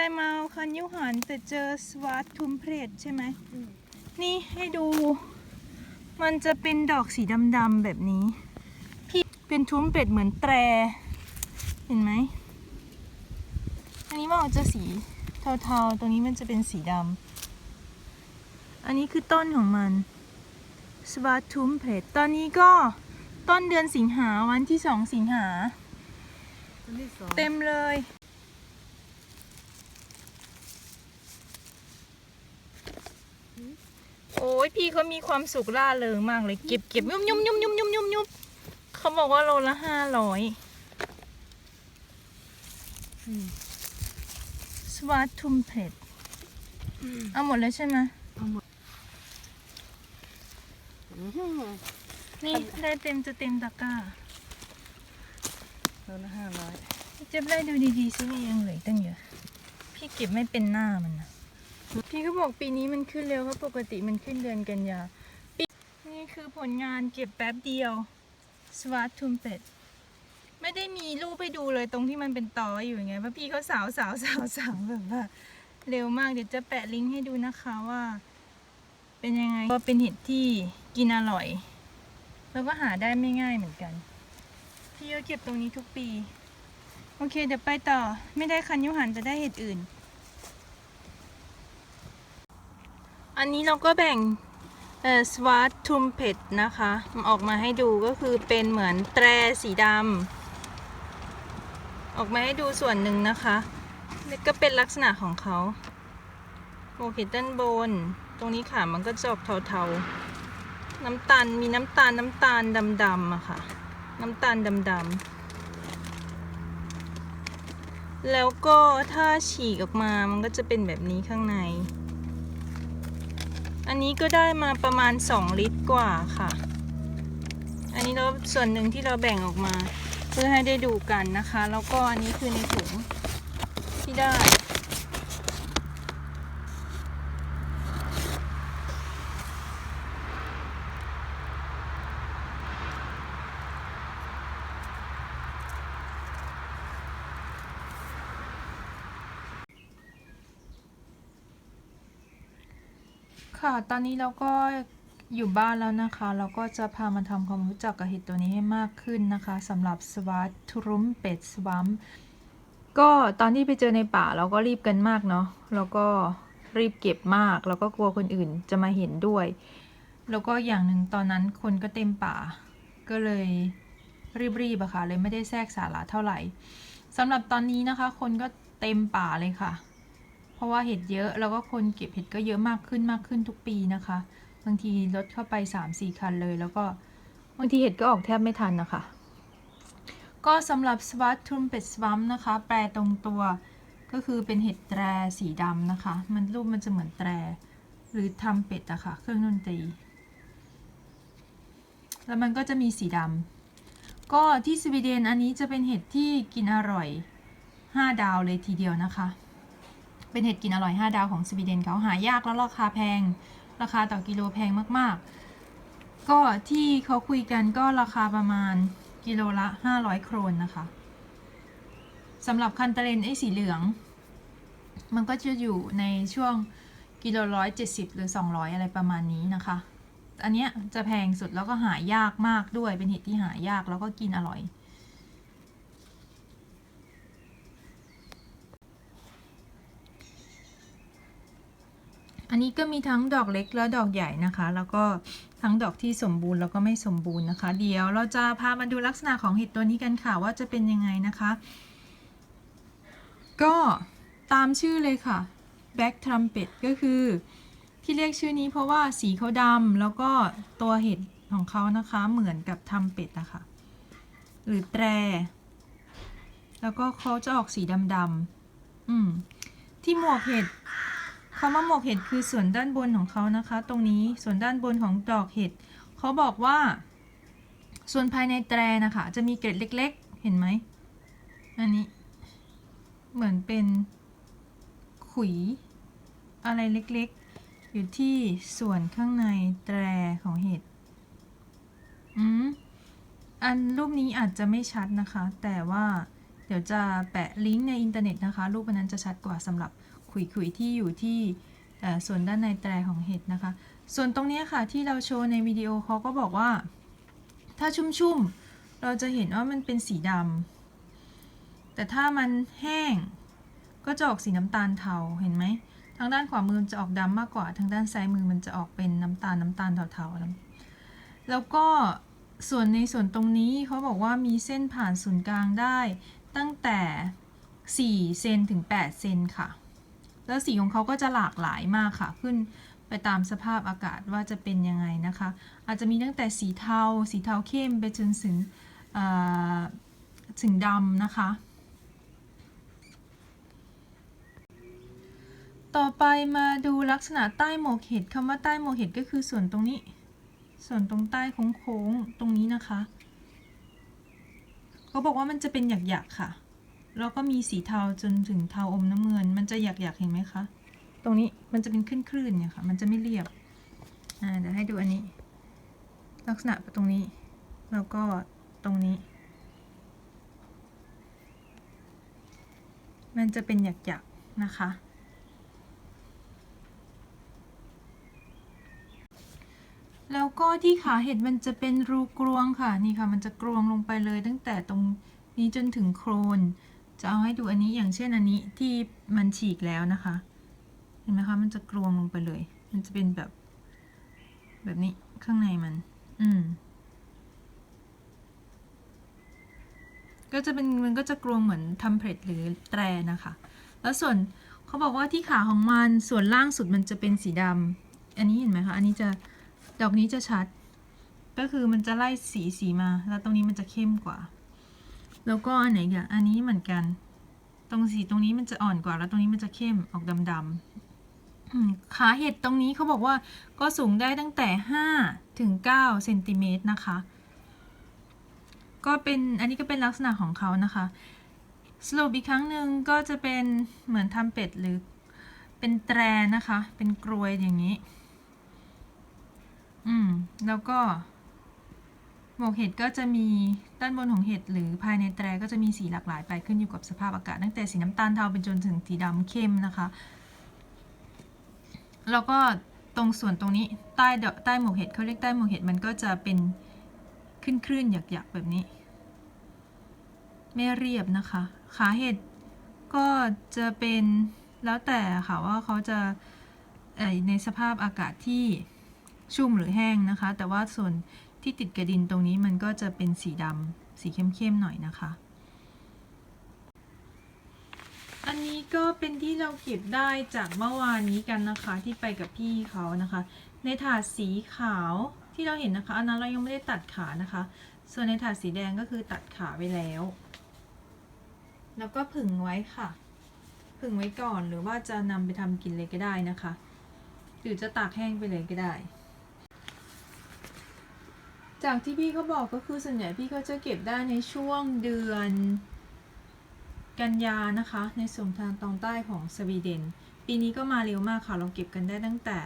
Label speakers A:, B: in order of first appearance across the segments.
A: ใจมาเอาคันยุหันแต่เจอสวัสดทุมเพลตใช่ไหม นี่ให้ดู มันจะเป็นดอกสีดำๆแบบนี้พี่เป็นทุ้มเป็ดเหมือนแตร เห็นไหม อันนี้มันออกจะสีเทาๆ ตรงนี้มันจะเป็นสีดำ อันนี้คือต้นของมันสวัสดทุมเพลตตอนนี้ก็ต้นเดือนสิงหาวันที่สองสิงหา
B: อันที่สอง
A: เต็มเลย โอ้ยพี่เขามีความสุขล่าเริงมากเลยเก็บเก็บยุ่มยุ่มยุ่มยุ่มยุ่มยุ่มยุ่มเขาบอกว่าโลละห้าร้อย
B: อืม
A: สวัสดทุมเพชรเอาหมดเลยใช่ไหม
B: เอาหมดอื้อหือ
A: นี่ได้เต็มจะเต็มตะกร้า
B: โลละห้าร้อย
A: เจ็บได้ดูดีๆซิว่ายังเหลืออกตั้งเยอะ พี่เก็บไม่เป็นหน้ามันนะ พี่ก็บอกปีนี้มันขึ้นเร็วเพราะปกติมันขึ้นเดือนกันยาปีนี่คือผลงานเก็บแป๊บเดียวสวัสดทุมเป็ดไม่ได้มีรูปให้ดูเลยตรงที่มันเป็นตออยู่ไงเพราะพี่เขาสาวสาวสาวสาวแบบว่าเร็วมากเดี๋ยวจะแปะลิงก์ให้ดูนะคะว่า เป็นยังไงก็เป็นเห็ดที่กินอร่อย แล้วก็หาได้ไม่ง่ายเหมือนกัน พี่ก็เก็บตรงนี้ทุกปี โอเคเดี๋ยวไปต่อไม่ได้คันยุหันจะได้เห็ดอื่น อันนี้เราก็แบ่งเอ่อสวาร์ทุมเพดนะคะออกมาให้ดูก็คือเป็นเหมือนแตรสีดำออกมาให้ดูส่วนหนึ่งนะคะนี่ก็เป็นลักษณะของเขาโอเคด้านบน ตรงนี้ขามันก็จะออกเทาๆ น้ำตาลมีน้ำตาลน้ำตาลดำๆอะค่ะ น้ำตาลดำๆแล้วก็ถ้าฉีกออกมามันก็จะเป็นแบบนี้ข้างใน อันนี้ก็ได้มาประมาณ 2 ลิตรกว่าค่ะ อันนี้เราส่วนหนึ่งที่เราแบ่งออกมา เพื่อให้ได้ดูกันนะคะ แล้วก็อันนี้คือในถุงที่ได้ ตอนนี้เราก็อยู่บ้านแล้วนะคะ เราก็จะพามาทำความรู้จักกับเห็ดตัวนี้ให้มากขึ้นนะคะสำหรับสวัสดทรุมเป็ดสวัมก็ตอนที่ไปเจอในป่าเราก็รีบกันมากเนาะแล้วก็รีบเก็บมาก แล้วก็กลัวคนอื่นจะมาเห็นด้วย แล้วก็อย่างหนึ่งตอนนั้นคนก็เต็มป่า ก็เลยรีบๆอะค่ะเลยไม่ได้แทรกสาระเท่าไหร่สำหรับตอนนี้นะคะ คนก็เต็มป่าเลยค่ะ เพราะว่าเห็ดเยอะแล้วก็คนเก็บเห็ดก็เยอะมากขึ้นมากขึ้นทุกปีนะคะ บางทีรถเข้าไป 3-4 คันเลย แล้วก็บางทีเห็ดก็ออกแทบไม่ทันนะคะ ก็สำหรับสวัสดทุมเป็ดสวัมนะคะ แปลตรงตัวก็คือเป็นเห็ดแตรสีดำนะคะ มันรูปมันจะเหมือนแตร หรือทำเป็ดอะค่ะ เครื่องดนตรี แล้วมันก็จะมีสีดำก็ที่สวีเดนอันนี้จะเป็นเห็ดที่กินอร่อย 5 ดาวเลยทีเดียวนะคะ เป็นเห็ดกินอร่อย 5 ดาวของสวีเดนเขาหายากแล้วราคาแพง ราคาต่อกิโลแพงมาก ๆ ก็ที่เขาคุยกันก็ราคาประมาณกิโลละ 500 โครนนะคะสำหรับคันตะเลนไอ้สีเหลือง มันก็จะอยู่ในช่วงกิโลร้อยเจ็ดสิบหรือ 200 อะไรประมาณนี้นะคะ อันเนี้ยจะแพงสุดแล้วก็หายากมากด้วยเป็นเห็ดที่หายากแล้วก็กินอร่อย อันนี้ก็มีทั้งดอกเล็กและดอกใหญ่นะคะ แล้วก็ทั้งดอกที่สมบูรณ์แล้วก็ไม่สมบูรณ์นะคะ เดี๋ยวเราจะพามาดูลักษณะของเห็ดตัวนี้กันค่ะว่าจะเป็นยังไงนะคะ ก็ตามชื่อเลยค่ะ Black Trumpet ก็คือที่เรียกชื่อนี้เพราะว่าสีเขาดำแล้วก็ตัวเห็ดของเขานะคะเหมือนกับทำเป็ดอะคะหรือแตร แล้วก็เขาจะออกสีดำๆอืมที่หมวกเห็ด คำว่าหมกเห็ดคือส่วนด้านบนของเขานะคะ ตรงนี้ส่วนด้านบนของดอกเห็ดเขาบอกว่า ส่วนภายในแตรนะคะ จะมีเกล็ดเล็ก ๆ เห็นไหมอันนี้ เหมือนเป็นขุย อะไรเล็กๆ อยู่ที่ส่วนข้างในแตรของเห็ดอืมอันรูปนี้อาจจะไม่ชัดนะคะ แต่ว่าเดี๋ยวจะแปะลิงก์ในอินเทอร์เน็ตนะคะ รูปนั้นจะชัดกว่าสำหรับ ขุยๆที่อยู่ที่ส่วนด้านในแตรของเห็ดนะคะ ส่วนตรงนี้ค่ะที่เราโชว์ในวิดีโอเขาก็บอกว่า ถ้าชุ่มๆ เราจะเห็นว่ามันเป็นสีดำแต่ถ้ามันแห้งก็จะออกสีน้ำตาลเทาเห็นไหมทางด้านขวามือมจะออกดำมากกว่า ทางด้านซ้ายมือมันจะออกเป็นน้ำตาลน้ำตาลเทาๆน้ำแล้วก็ส่วนในส่วนตรงนี้เขาบอกว่ามีเส้นผ่านศูนย์กลางได้ตั้งแต่ 4 เซนถึง 8 เซนค่ะ แล้วสีของเขาก็จะหลากหลายมากค่ะ ขึ้นไปตามสภาพอากาศว่าจะเป็นยังไงนะคะ อาจจะมีตั้งแต่สีเทา สีเทาเข้มไปจนถึงถึงดำนะคะ ต่อไปมาดูลักษณะใต้หมวกเห็ดคำว่าใต้หมวกเห็ดก็คือส่วนตรงนี้ ส่วนตรงใต้โค้งๆตรงนี้นะคะ เขาบอกว่ามันจะเป็นหยักๆค่ะ แล้วก็มีสีเทาจนถึงเทาอมน้ำเงิน มันจะหยักๆเห็นไหมคะ ตรงนี้มันจะเป็นคลื่นๆเนี่ยค่ะ มันจะไม่เรียบ อ่าเดี๋ยวให้ดูอันนี้ ลักษณะตรงนี้ แล้วก็ตรงนี้ มันจะเป็นหยักๆนะคะ แล้วก็ที่ขาเห็ดมันจะเป็นรูกรวงค่ะ นี่ค่ะ มันจะกรวงลงไปเลยตั้งแต่ตรงนี้จนถึงโครน จะเอาให้ดูอันนี้อย่างเช่นอันนี้ที่มันฉีกแล้วนะคะ เห็นไหมคะ มันจะกรวงลงไปเลย มันจะเป็นแบบ แบบนี้ข้างในมัน อืม ก็จะเป็นมันก็จะกรวงเหมือนทำเพลทหรือแตรนะคะ แล้วส่วนเขาบอกว่าที่ขาของมันส่วนล่างสุดมันจะเป็นสีดำอันนี้เห็นไหมคะ อันนี้จะดอกนี้จะชัด ก็คือมันจะไล่สีสีมา แล้วตรงนี้มันจะเข้มกว่า แล้วก็อันไหนอีกอะอันนี้เหมือนกัน ตรงสีตรงนี้มันจะอ่อนกว่าแล้วตรงนี้มันจะเข้มออกดำๆขาเห็ดตรงนี้เขาบอกว่าก็สูงได้ตั้งแต่5ถึง9เซนติเมตรนะคะ ก็เป็นอันนี้ก็เป็นลักษณะของเขานะคะสรุปอีกครั้งหนึ่งก็จะเป็นเหมือนทำเป็ดหรือเป็นแตรนะคะ เป็นกรวยอย่างนี้ อืม แล้วก็ หมวกเห็ดก็จะมีด้านบนของเห็ดหรือภายในแตรก็จะมีสีหลากหลายไปขึ้นอยู่กับสภาพอากาศ ตั้งแต่สีน้ำตาลเทาเป็นจนถึงสีดำเข้มนะคะ แล้วก็ตรงส่วนตรงนี้ใต้ใต้หมวกเห็ดเขาเรียกใต้หมวกเห็ดมันก็จะเป็นขึ้นคลื่นๆหยักๆแบบนี้ ไม่เรียบนะคะ ขาเห็ดก็จะเป็นแล้วแต่ค่ะว่าเขาจะในสภาพอากาศที่ชุ่มหรือแห้งนะคะ แต่ว่าส่วน ที่ติดกระดินตรงนี้มันก็จะเป็นสีดำสีเข้มๆหน่อยนะคะ อันนี้ก็เป็นที่เราเก็บได้จากเมื่อวานนี้กันนะคะที่ไปกับพี่เขานะคะ ในถาดสีขาวที่เราเห็นนะคะ อันนั้นเรายังไม่ได้ตัดขานะคะ ส่วนในถาดสีแดงก็คือตัดขาไปแล้ว แล้วก็ผึ่งไว้ค่ะ ผึ่งไว้ก่อนหรือว่าจะนำไปทำกินเลยก็ได้นะคะ หรือจะตากแห้งไปเลยก็ได้ จากที่พี่เขาบอกก็คือส่วนใหญ่พี่เขาจะเก็บได้ในช่วงเดือนกันยานะคะ ในส่วนทางตอนใต้ของสวีเดน ปีนี้ก็มาเร็วมากค่ะ เราเก็บกันได้ตั้งแต่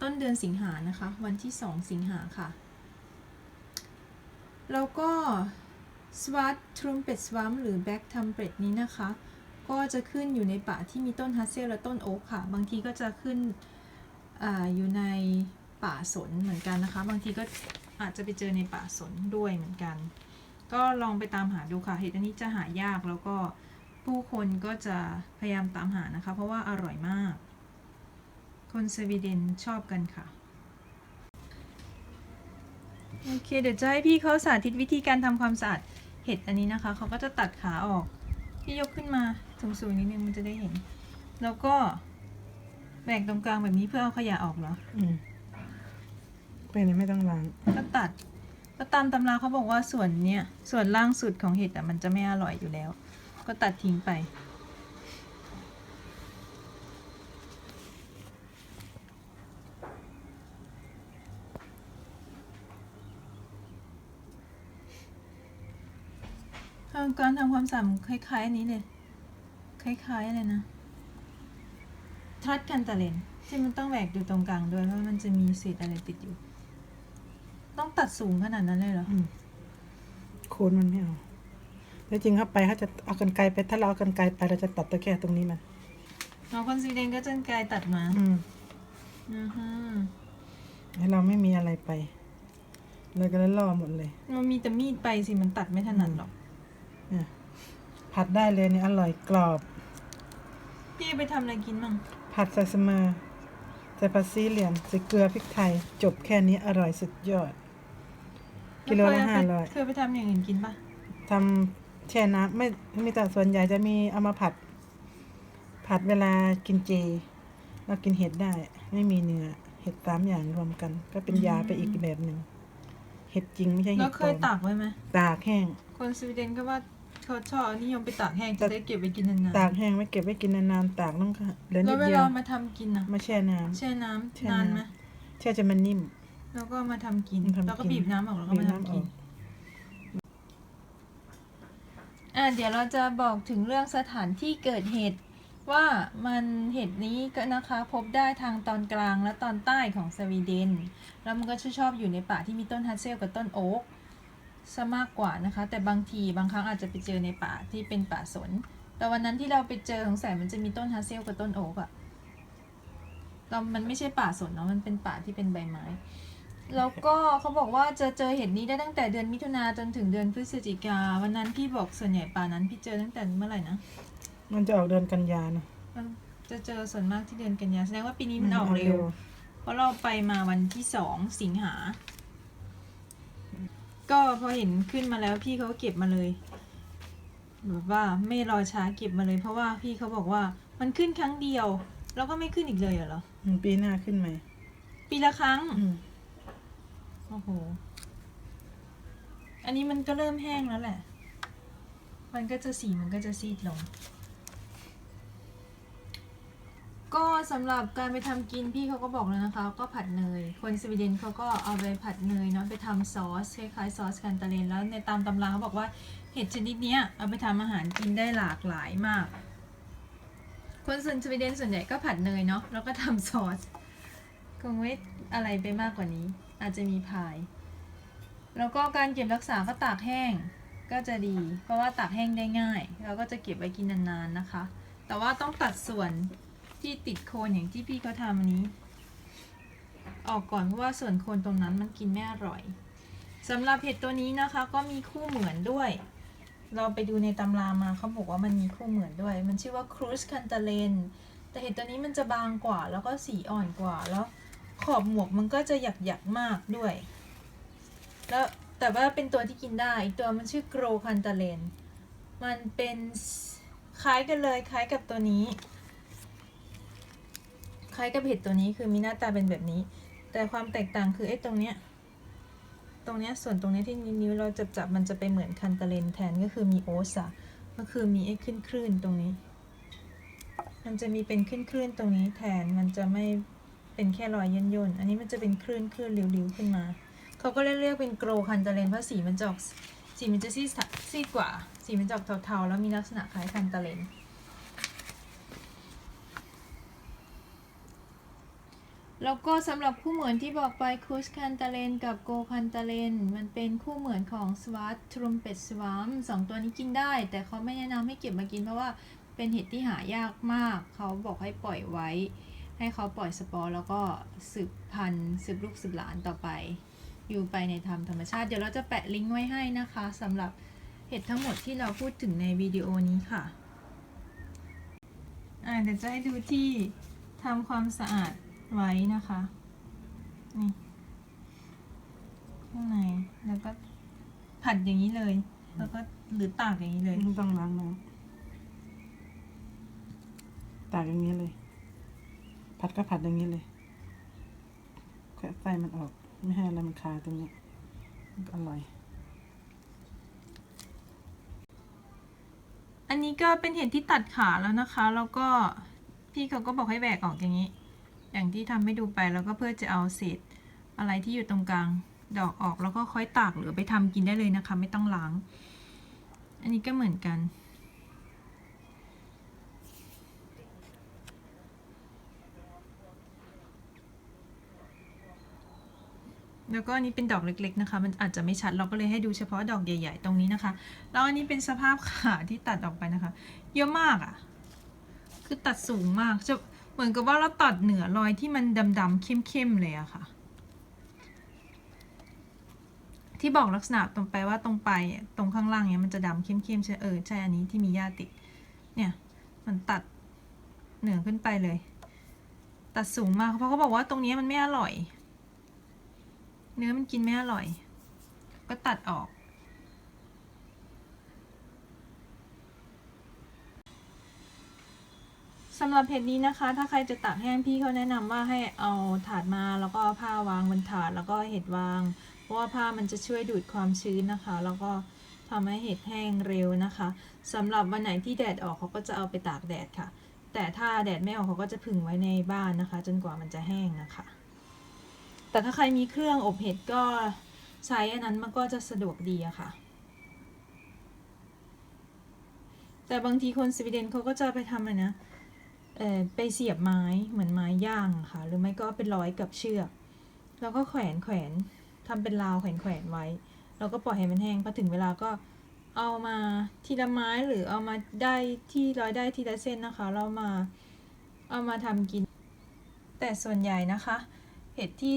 A: ต้นเดือนสิงหานะคะ วันที่ 2 สิงหาค่ะ แล้วก็สวัสทรูมเป็ดสวัมหรือแบ็กทัมเป็ดนี้นะคะ ก็จะขึ้นอยู่ในป่าที่มีต้นฮัสเซลและต้นโอ๊กค่ะ บางทีก็จะขึ้นออยู่ในป่าสนเหมือนกันนะคะ บางทีก็ อาจจะไปเจอในป่าสนด้วยเหมือนกัน ก็ลองไปตามหาดูค่ะเห็ดอันนี้จะหายากแล้วก็ผู้คนก็จะพยายามตามหานะคะ เพราะว่าอร่อยมาก คนสวีเดนชอบกันค่ะโอเคเดี๋ยวจะให้พี่เขาสาธิตวิธีการทำความสะอาดเห็ดอันนี้นะคะเขาก็จะตัดขาออกพี่ยกขึ้นมาสูงๆนิดนึงมันจะได้เห็น แล้วก็แบ่งตรงกลางแบบนี้เพื่อเอาขยะออกเหรอ
B: อืม ไปนี่ไม่ต้องล้าง
A: ก็ตัด ก็ตามตำราเขาบอกว่าส่วนเนี้ยส่วนล่างสุดของเห็ดอะมันจะไม่อร่อยอยู่แล้ว ก็ตัดทิ้งไป ทางการทำความสะอาดคล้ายๆอันนี้เลย คล้ายๆอะไรนะทรัดกันตะเลนที่มันต้องแหวกอยู่ตรงกลางด้วยเพราะมันจะมีเศษอะไรติดอยู่ ต้องตัดสูงขนาดนั้นเลยเหรอ
B: อืมโคนมันไม่เอาจแล้วจริงเข้าไปเขาจะเอากันไกลไป ถ้าเราเอากันไกลไปเราจะตัดตะแค่ตรงนี้มัน
A: น้องคนสวีเดนก็จะกายตัดมา
B: อืม
A: อือฮึ
B: ให้เราไม่มีอะไรไปเลยก็เลยล่อหมดเลย
A: มันมีแต่มีดไปสิมันตัดไม่ถนัดหรอก
B: เนี่ยผัดได้เลยเนี่ยอร่อยกรอบ
A: พี่ไปทำอะไรกินมั่ง
B: ผัดใส่เสมอใส่ผัดซีเหลี่ยมใส่เกลือพริกไทย จบแค่นี้อร่อยสุดยอด กิโลละ
A: แวเค
B: ห้าร้อย
A: เคยไปทำอย่างอื่นกินปะ
B: ทำแช่น้ำไม่ไม่แต่ส่วนใหญ่จะมีเอามาผัด ผัดเวลากินเจ เรากินเห็ดได้ ไม่มีเนื้อ เห็ดสามอย่างรวมกัน ก็เป็นยาไปอีกแบบหนึ่งเห็ดจริงไม่ใช่
A: แล้
B: เห็
A: ว
B: ด
A: เค
B: ปลอยม
A: ตากไว้ไหม
B: ตากแห้ง
A: คนสวีเดนก็ว่าเขาชอบนิยมไปตากแห้งจะได้เก็บไปกินนาน
B: ตากแห้งไว้เก็บไว้กินนานๆตากต้องค่ะเหลือ
A: ๆแล้
B: นิ
A: ว
B: ด
A: เว
B: เดีย
A: ลาวมาทำกินอะ
B: มาแช่น้
A: แช่น้ำ
B: แช่
A: นาน
B: น้ำ
A: ไหมำ
B: แช่จะมันนิ่ม
A: แล้วก็มาทำกิน
B: ทำกิน
A: แล้วก็บีบน้ำออกแล้วก็
B: บี
A: มา
B: บ
A: ทำ
B: น้ำอ
A: กิ
B: อนก
A: อะเดี๋ยวเราจะบอกถึงเรื่องสถานที่เกิดเหตุ ว่ามันเห็ดนี้ก็นะคะพบได้ทางตอนกลางและตอนใต้ของสวีเดน แล้วมันก็ชอบอยู่ในป่าที่มีต้นฮัตเซลกับต้นโอ๊กซะมากกว่านะคะ แต่บางทีบางครั้งอาจจะไปเจอในป่าที่เป็นป่าสน แต่วันนั้นที่เราไปเจอสงสัยมันจะมีต้นฮัตเซลกับต้นโอ๊กอะเรามันไม่ใช่ป่าสนเนาะมันเป็นป่าที่เป็นใบไม้ แล้วก็เขาบอกว่าจะเจอเห็ดนี้ได้ตั้งแต่เดือนมิถุนาจนถึงเดือนพฤศจิกาวันนั้นพี่บอกส่วนใหญ่ป่านั้นพี่เจอตั้งแต่เมื่อไหร่นะ
B: มันจะออกเดือนกันยาเนอะ
A: มันจะเจอส่วนมากที่เดือนกันยาแสดงว่าปีนี้มันออกเร็ว เพราะเราไปมาวันที่สองสิงหา ก็พอเห็นขึ้นมาแล้วพี่เขาก็เก็บมาเลยแบบว่าไม่รอช้าเก็บมาเลย เพราะว่าพี่เขาบอกว่ามันขึ้นครั้งเดียว แล้วก็ไม่ขึ้นอีกเลยเหรอ
B: อืมปีหน้าขึ้นไหม
A: ปีละครั้ง
B: อืม
A: โอ้โห อันนี้มันก็เริ่มแห้งแล้วแหละ มันก็จะสีมันก็จะซีดลง ก็สำหรับการไปทำกินพี่เขาก็บอกแล้วนะคะ ก็ผัดเนย คนสวีเดนเขาก็เอาไปผัดเนยเนาะไปทำซอสคล้ายๆซอสกันตาเลนแล้วในตามตำราเขาบอกว่าเห็ดชนิดนี้เอาไปทำอาหารกินได้หลากหลายมาก คนส่วนสวีเดนส่วนใหญ่ก็ผัดเนยเนาะแล้วก็ทำซอสคงไม่อะไรไปมากกว่านี้ อาจจะมีพาย แล้วก็การเก็บรักษาก็ตากแห้งก็จะดี เพราะว่าตากแห้งได้ง่ายแล้วก็จะเก็บไว้กินนานๆนะคะ แต่ว่าต้องตัดส่วนที่ติดโคนอย่างที่พี่เขาทำอันนี้ ออกก่อนเพราะว่าส่วนโคนตรงนั้นมันกินไม่อร่อยสำหรับเห็ดตัวนี้นะคะก็มีคู่เหมือนด้วย เราไปดูในตำรามาเขาบอกว่ามันมีคู่เหมือนด้วย มันชื่อว่าครูสคันตาเลนแต่เห็ดตัวนี้มันจะบางกว่าแล้วก็สีอ่อนกว่าแล้ว ขอบหมวกมันก็จะหยักหยักๆมากด้วย แล้วแต่ว่าเป็นตัวที่กินได้อีกตัวมันชื่อโกรคันตาเลน มันเป็นคล้ายกันเลยคล้ายกับตัวนี้ คล้ายกับเห็ดตัวนี้คือมีหน้าตาเป็นแบบนี้ แต่ความแตกต่างคือไอ้ตรงเนี้ยตรงเนี้ยส่วนตรงเนี้ยที่นิ้วเราจับจับๆมันจะไปเหมือนคันตาเลนแทนก็คือมีโอสอะก็คือมีไอ้ขึ้นคลื่นๆตรงนี้ มันจะมีเป็นคลื่นคลื่นๆตรงนี้แทนมันจะไม่ เป็นแค่รอยย่นย่นๆอันนี้มันจะเป็นคลื่นคลื่นริ้วๆขึ้นมา เขาก็เรียกเรียกเป็นโกรคันตาเลนเพราะสีมันจะออกสีมันจะซีดซีดกว่า สีมันจะออกเทาๆ แล้วมีลักษณะคล้ายคันตาเลนแล้วก็สำหรับคู่เหมือนที่บอกไปคูสคันตาเลนกับโกคันตาเลนมันเป็นคู่เหมือนของสวัสทรุมเป็ดสวามสองตัวนี้กินได้ แต่เขาไม่แนะนำให้เก็บมากินเพราะว่าเป็นเห็ดที่หายากมาก เขาบอกให้ปล่อยไว้ ให้เขาปล่อยสปอร์แล้วก็สืบพันธุ์สืบลูกสืบหลานต่อไป อยู่ไปในธรรมธรรมชาติ เดี๋ยวเราจะแปะลิงก์ไว้ให้นะคะสำหรับเห็ดทั้งหมดที่เราพูดถึงในวิดีโอนี้ค่ะอ่าเดี๋ยวจะให้ดูที่ทำความสะอาดไว้นะคะนี่ข้างในแล้วก็ผัดอย่างนี้เลย แล้วก็หรือตากอย่างนี้เลย
B: ไม่ต้องล้างน้ำตากอย่างนี้เลย ผัดก็ผัดอย่างนี้เลยแค่ไส้มันออก ไม่ให้อะไรมันคาตรงนี้ก็อร่อย
A: อันนี้ก็เป็นเห็ดที่ตัดขาแล้วนะคะ แล้วก็พี่เขาก็บอกให้แหวกออกอย่างนี้ อย่างที่ทำให้ดูไปแล้วก็เพื่อจะเอาเศษอะไรที่อยู่ตรงกลางดอกออกแล้วก็ค่อยตากหรือไปทำกินได้เลยนะคะ ไม่ต้องล้าง อันนี้ก็เหมือนกัน แล้วก็อันนี้เป็นดอกเล็กๆนะคะ มันอาจจะไม่ชัดเราก็เลยให้ดูเฉพาะดอกใหญ่ๆ ตรงนี้นะคะ แล้วอันนี้เป็นสภาพขาที่ตัดออกไปนะคะ เยอะมากอะ่ะ คือตัดสูงมากจะเหมือนกับว่าเราตัดเหนือรอยที่มันดำๆเข้มๆเลยอะค่ะ ที่บอกลักษณะตรงไปว่าตรงไปตรงข้างล่างเนี้ยมันจะดำเข้มๆใช่เออใช่อันนี้ที่มีหญ้าติดเนี่ยมันตัดเหนือขึ้นไปเลย ตัดสูงมากเพราะเขาบอกว่าตรงนี้มันไม่อร่อย เนื้อมันกินไม่อร่อย ก็ตัดออก สำหรับเห็ดนี้นะคะ ถ้าใครจะตากแห้งพี่เขาแนะนำว่าให้เอาถาดมาแล้วก็ผ้าวางบนถาดแล้วก็เห็ดวาง เพราะว่าผ้ามันจะช่วยดูดความชื้นนะคะ แล้วก็ทำให้เห็ดแห้งเร็วนะคะสำหรับวันไหนที่แดดออกเขาก็จะเอาไปตากแดดค่ะ แต่ถ้าแดดไม่ออกเขาก็จะผึ่งไว้ในบ้านนะคะ จนกว่ามันจะแห้งนะคะ แต่ถ้าใครมีเครื่องอบเห็ดก็ใช้อันนั้นมันก็จะสะดวกดีอะค่ะ แต่บางทีคนสวีเดนเขาก็จะไปทำอะไรนะเออไปเสียบไม้เหมือนไม้ย่างค่ะ หรือไม่ก็เป็นร้อยกับเชือก แล้วก็แขวนแขวนทำเป็นราวแขวนแขวนไว้ แล้วก็ปล่อยให้มันแห้งพอถึงเวลาก็เอามาทีละไม้หรือเอามาได้ที่ร้อยได้ทีละเส้นนะคะแล้วมาเอามาทำกิน แต่ส่วนใหญ่นะคะ เห็ดที่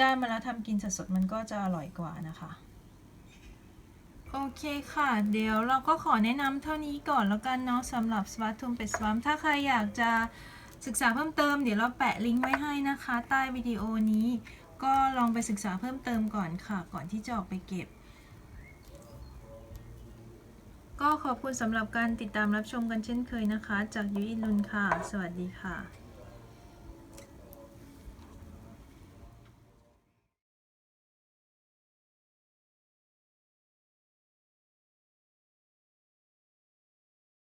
A: ได้มาแล้วทำกินสดๆมันก็จะอร่อยกว่านะคะโอเคค่ะ เดี๋ยวเราก็ขอแนะนำเท่านี้ก่อนแล้วกันเนาะสำหรับสวัสดุเป็ดสวัมถ้าใครอยากจะศึกษาเพิ่มเติมเดี๋ยวเราแปะลิงก์ไว้ให้นะคะ ใต้วิดีโอนี้ ก็ลองไปศึกษาเพิ่มเติมก่อนค่ะ ก่อนที่จะออกไปเก็บ ก็ขอบคุณสำหรับการติดตามรับชมกันเช่นเคยนะคะ จากยุอินลุนค่ะ สวัสดีค่ะ